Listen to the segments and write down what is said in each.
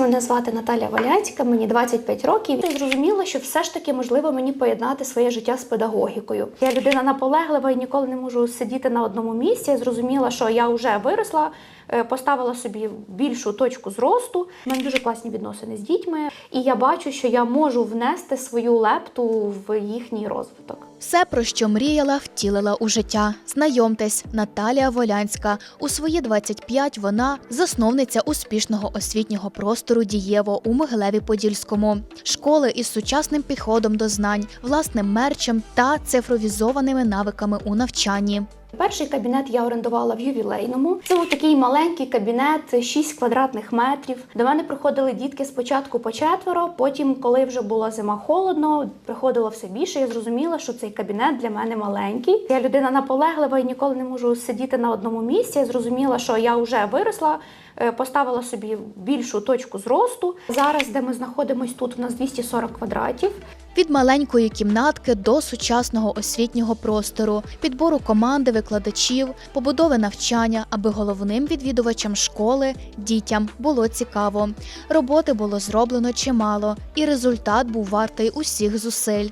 Мене звати Наталя Валянська, мені 25 років. Я зрозуміла, що все ж таки можливо мені поєднати своє життя з педагогікою. Я людина наполеглива і ніколи не можу сидіти на одному місці. Я зрозуміла, що я вже виросла, е, поставила собі більшу точку зросту. У мене дуже класні відносини з дітьми, і я бачу, що я можу внести свою лепту в їхній розвиток. Все, про що мріяла, втілила у життя. Знайомтесь, Наталія Волянська. У свої 25 вона засновниця успішного освітнього простору Дієво у Могилеві-Подільському, школи із сучасним підходом до знань, власним мерчем та цифровізованими навиками у навчанні. Перший кабінет я орендувала в ювілейному. Це був такий маленький кабінет, 6 квадратних метрів. До мене приходили дітки спочатку по четверо. Потім, коли вже була зима холодно, приходило все більше. Я зрозуміла, що цей кабінет для мене маленький. Я людина наполеглива і ніколи не можу сидіти на одному місці. Я зрозуміла, що я вже виросла. Е, Поставила собі більшу точку зросту. Зараз, де ми знаходимося, тут у нас 240 квадратів. Від маленької кімнатки до сучасного освітнього простору, підбору команди викладачів, побудови навчання, аби головним відвідувачам школи дітям було цікаво. Роботи було зроблено чимало, і результат був вартий усіх зусиль.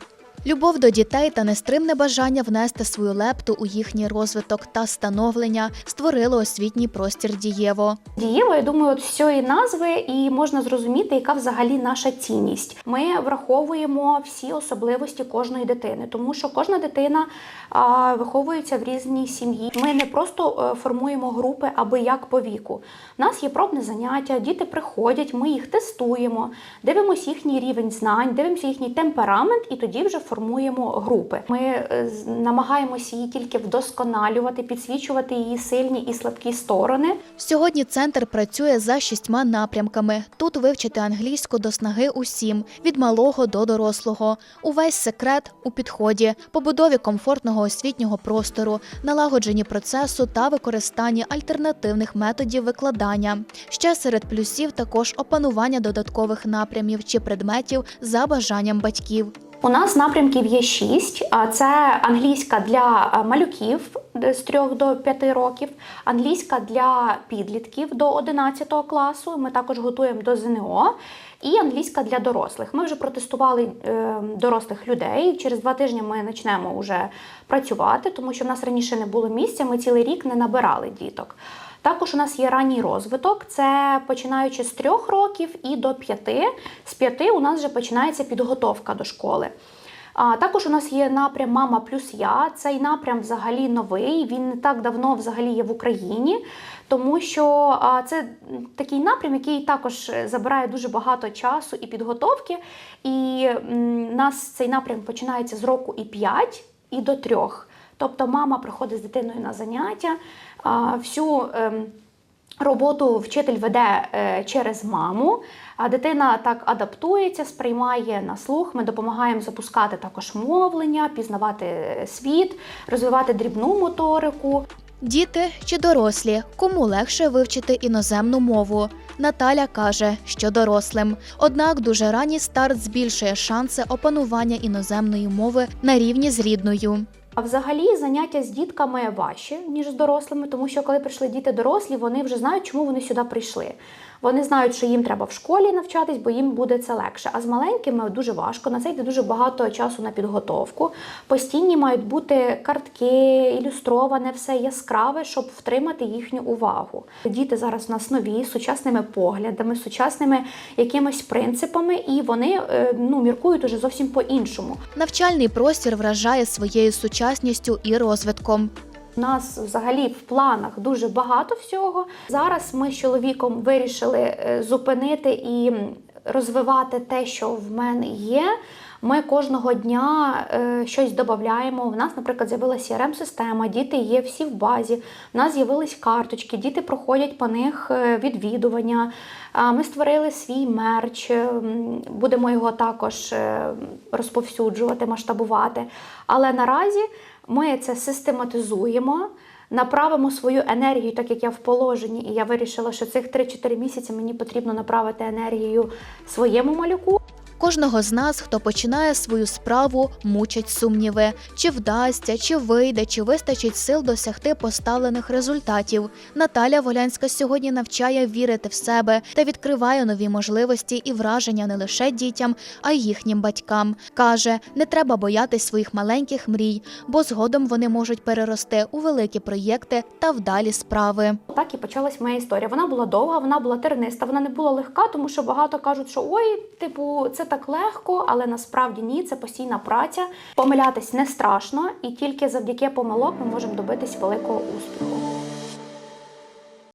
Любов до дітей та нестримне бажання внести свою лепту у їхній розвиток та становлення створило освітній простір дієво. Дієво, я думаю, от з цієї назви і можна зрозуміти, яка взагалі наша цінність. Ми враховуємо всі особливості кожної дитини, тому що кожна дитина а, виховується в різній сім'ї. Ми не просто е, формуємо групи аби як по віку. У нас є пробне заняття, діти приходять, ми їх тестуємо, дивимося їхній рівень знань, дивимося їхній темперамент, і тоді вже формуємо групи. Ми е, намагаємося її тільки вдосконалювати, підсвічувати її сильні і слабкі сторони. Сьогодні центр працює за шістьма напрямками. Тут вивчити англійську до снаги усім, від малого до дорослого. Увесь секрет у підході, побудові комфортного освітнього простору, налагодженні процесу та використанні альтернативних методів викладання. Ще серед плюсів також опанування додаткових напрямів чи предметів за бажанням батьків. У нас напрямків є шість. Це англійська для малюків з 3 до 5 років, англійська для підлітків до 11 класу. Ми також готуємо до ЗНО. І англійська для дорослих. Ми вже протестували е, дорослих людей. Через два тижні ми почнемо вже працювати, тому що в нас раніше не було місця. Ми цілий рік не набирали діток. Також у нас є ранній розвиток, це починаючи з трьох років і до п'яти. З п'яти у нас вже починається підготовка до школи. А також у нас є напрям Мама плюс я. Цей напрям взагалі новий. Він не так давно взагалі є в Україні, тому що це такий напрям, який також забирає дуже багато часу і підготовки. І у нас цей напрям починається з року і 5, і до 3. Тобто мама приходить з дитиною на заняття, всю ем, роботу вчитель веде е, через маму, а дитина так адаптується, сприймає на слух. Ми допомагаємо запускати також мовлення, пізнавати е, світ, розвивати дрібну моторику. Діти чи дорослі, кому легше вивчити іноземну мову? Наталя каже, що дорослим. Однак дуже ранній старт збільшує шанси опанування іноземної мови на рівні з рідною. А взагалі заняття з дітками важче, ніж з дорослими, тому що коли прийшли діти дорослі, вони вже знають, чому вони сюди прийшли. Вони знають, що їм треба в школі навчатись, бо їм буде це легше. А з маленькими дуже важко. На це йде дуже багато часу на підготовку. Постійні мають бути картки, ілюстроване, все яскраве, щоб втримати їхню увагу. Діти зараз у нас нові, з сучасними поглядами, з сучасними якимись принципами, і вони е, ну, міркують уже зовсім по-іншому. Навчальний простір вражає своєю сучасністю і розвитком. Нас взагалі в планах дуже багато всього. Зараз ми з чоловіком вирішили е, зупинити і розвивати те, що в мене є. Ми кожного дня е, щось додаємо. У нас, наприклад, з'явилася crm система діти є всі в базі. У нас з'явились карточки, діти проходять по них е, відвідування. Ми створили свій мерч, е, будемо його також розповсюджувати, масштабувати. Але наразі ми це систематизуємо. Направимо свою енергію, так як я в положенні, і я вирішила, що цих 3-4 місяці мені потрібно направити енергію своєму малюку. Кожного з нас, хто починає свою справу, мучать сумніви: чи вдасться, чи вийде, чи вистачить сил досягти поставлених результатів. Наталя Волянська сьогодні навчає вірити в себе та відкриває нові можливості і враження не лише дітям, а й їхнім батькам. каже, не треба боятись своїх маленьких мрій, бо згодом вони можуть перерости у великі проєкти та вдалі справи. Так і почалась моя історія. Вона була довга, вона була терниста, вона не була легка, тому що багато кажуть, що ой, типу, це так легко, але насправді ні, це постійна праця. Помилятись не страшно, і тільки завдяки помилок ми можемо добитись великого успіху.